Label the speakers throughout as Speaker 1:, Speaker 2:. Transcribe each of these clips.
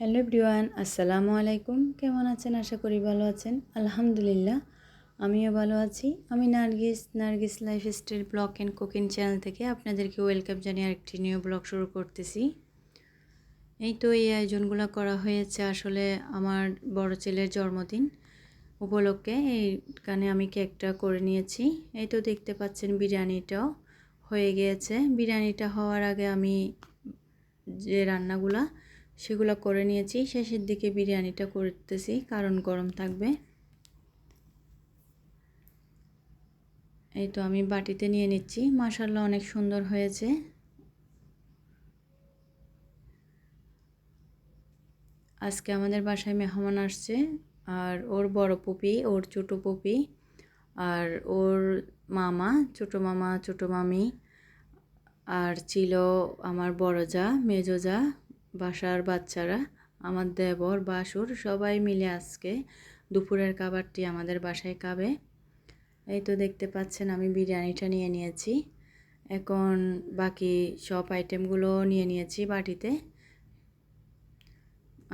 Speaker 1: Hello everyone, আসসালামু আলাইকুম। কেমন আছেন? আশা করি ভালো আছেন। আলহামদুলিল্লাহ, আমিও ভালো আছি। আমি Nargis Nargis life style blog and cooking channel থেকে আপনাদেরকে ওয়েলকাম জানিয়ে আরেকটি নিউ ব্লগ শুরু করতেছি। এই তো এই আয়োজনগুলো করা হয়েছে আসলে আমার বড় ছেলের জন্মদিন উপলক্ষে। এইখানে আমি কেকটা করে নিয়েছি। এই তো দেখতে পাচ্ছেন বিরিয়ানিটাও হয়ে গিয়েছে। বিরিয়ানিটা হওয়ার আগে আমি যে রান্নাগুলা সেগুলো করে নিয়েছি। শেষের দিকে বিরিয়ানিটা করতেছি, কারণ গরম থাকবে। এই তো আমি বাটিতে নিয়ে নিচ্ছি। মাসাল্লাহ অনেক সুন্দর হয়েছে। আজকে আমাদের বাসায় মেহমান আসছে, আর ওর বড় পুপি, ওর ছোটো পুপি, আর ওর মামা, ছোটো মামা, ছোটো মামি, আর ছিল আমার বড় যা, মেজো যা। বাসার বাচ্চারা, আমার দেবর, বাসুর, সবাই মিলে আজকে দুপুরের খাবারটি আমাদের বাসায় খাবে। এই তো দেখতে পাচ্ছেন, আমি বিরিয়ানিটা নিয়ে নিয়েছি। এখন বাকি সব আইটেমগুলো নিয়ে নিয়েছি বাটিতে।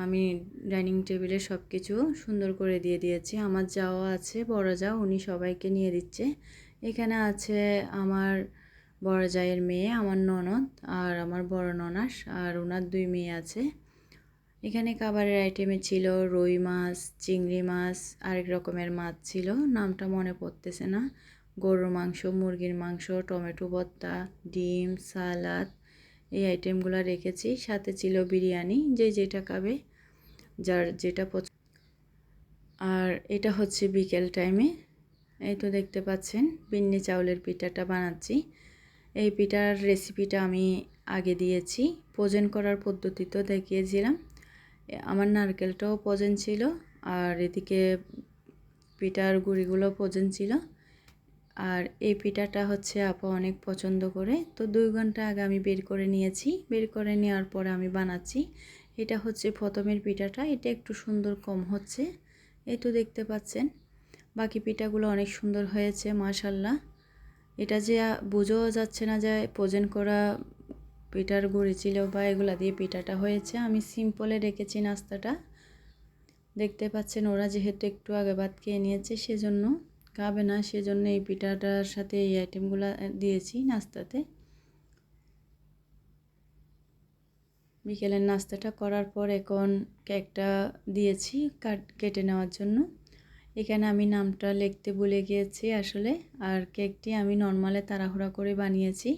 Speaker 1: আমি ডাইনিং টেবিলে সব কিছু সুন্দর করে দিয়ে দিয়েছি। আমার যাও আছে, বড় যাও, উনি সবাইকে নিয়ে দিচ্ছে। এখানে আছে আমার বড় জায়ের মেয়ে, আমার ননদ আর আমার বড় ননাস আর ওনার দুই মেয়ে আছে। এখানে খাবারের আইটেমে ছিল রুই মাছ, চিংড়ি মাছ, আরেক রকমের মাছ ছিল। নামটা মনে পড়তেছে না। গরুর মাংস, মুরগির মাংস, টমেটো ভর্তা, ডিম, সালাদ, এই আইটেমগুলো রেখেছি। সাথে ছিল বিরিয়ানি, যে যেটা খাবে, যার যেটা আর এটা হচ্ছে বিকেল টাইমে এই তো দেখতে পাচ্ছেন, বিন্নি চাউলের পিঠাটা বানাচ্ছি। এই পিঠার রেসিপিটা আমি আগে দিয়েছি। পোজন করার পদ্ধতি তো দেখিয়েছিলাম। আমার নারকেলটাও পোজন ছিল আর এদিকে পিঠার গুঁড়িগুলো পোজন ছিল। আর এই পিঠাটা হচ্ছে আপা অনেক পছন্দ করে। তো দুই ঘণ্টা আগে আমি বের করে নিয়েছি। বের করে নেওয়ার পরে আমি বানাচ্ছি। এটা হচ্ছে প্রথমের পিঠাটা। এটা একটু সুন্দর কম হচ্ছে। এই তো দেখতে পাচ্ছেন। বাকি পিঠাগুলো অনেক সুন্দর হয়েছে, মাশাল্লাহ। এটা যে বোঝাও যাচ্ছে না যে পোজন করা পিঠার গুঁড়ি ছিল বা এগুলা দিয়ে পিঠাটা হয়েছে, আমি সিম্পলে রেখেছি নাস্তাটা। দেখতে পাচ্ছেন ওরা যেহেতু একটু আগে ভাত খেয়ে নিয়েছে, সেজন্য খাবে না, সেজন্য এই পিঠাটার সাথে এই আইটেমগুলো দিয়েছি নাস্তাতে। বিকেলের নাস্তাটা করার পর এখন কেকটা দিয়েছি কাট, কেটে নেওয়ার জন্য। এখানে আমি নামটা লিখতে ভুলে গিয়েছি আসলে, আর কেকটি আমি নর্মালে তাড়াহুড়া করে বানিয়েছি।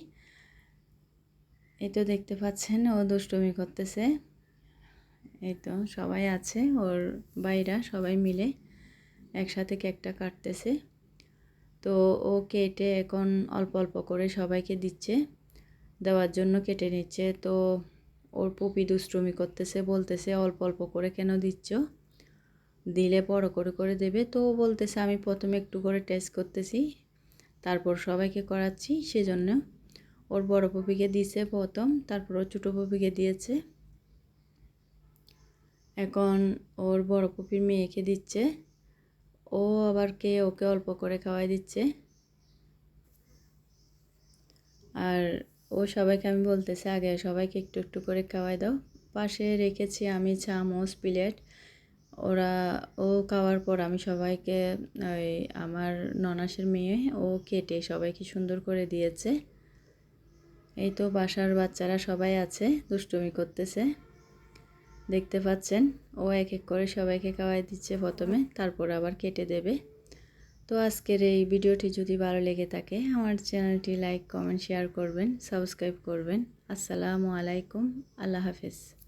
Speaker 1: এই তো দেখতে পাচ্ছেন, ও দুষ্টমি করতেছে। এই তো সবাই আছে, ওর বাইরা সবাই মিলে একসাথে কেকটা কাটতেছে। তো ও কেটে এখন অল্প অল্প করে সবাইকে দিচ্ছে, দেওয়ার জন্য কেটে নিচ্ছে। তো ওর পুপি দুষ্টমি করতেছে, বলতেছে অল্প অল্প করে কেন দিচ্ছ? দিলে বড় করে করে দেবে। তো বলতেছে, আমি প্রথমে একটু করে টেস্ট করতেছি, তারপর সবাইকে করাচ্ছি, সেজন্য ওর বড় পপিকে দিয়েছে প্রথম, তারপর ওর ছোটো পপিকে দিয়েছে। এখন ওর বড় পপির মেয়েকে দিচ্ছে। ও আবার কে, ওকে অল্প করে খাওয়াই দিচ্ছে। আর ও সবাইকে, আমি বলতেছে, আগে সবাইকে একটু একটু করে খাওয়াই দাও। পাশে রেখেছি আমি চামচ, প্লেট ওরা, ও খাওয়ার পর আমি সবাইকে, ওই আমার ননাসের মেয়ে, ও কেটে সবাইকে সুন্দর করে দিয়েছে। এই তো বাসার বাচ্চারা সবাই আছে, দুষ্টুমি করতেছে। দেখতে পাচ্ছেন, ও এক এক করে সবাইকে খাওয়াই দিচ্ছে প্রথমে, তারপর আবার কেটে দেবে। তো আজকের এই ভিডিওটি যদি ভালো লেগে থাকে, আমার চ্যানেলটি লাইক, কমেন্ট, শেয়ার করবেন, সাবস্ক্রাইব করবেন। আসসালামু আলাইকুম, আল্লাহ হাফেজ।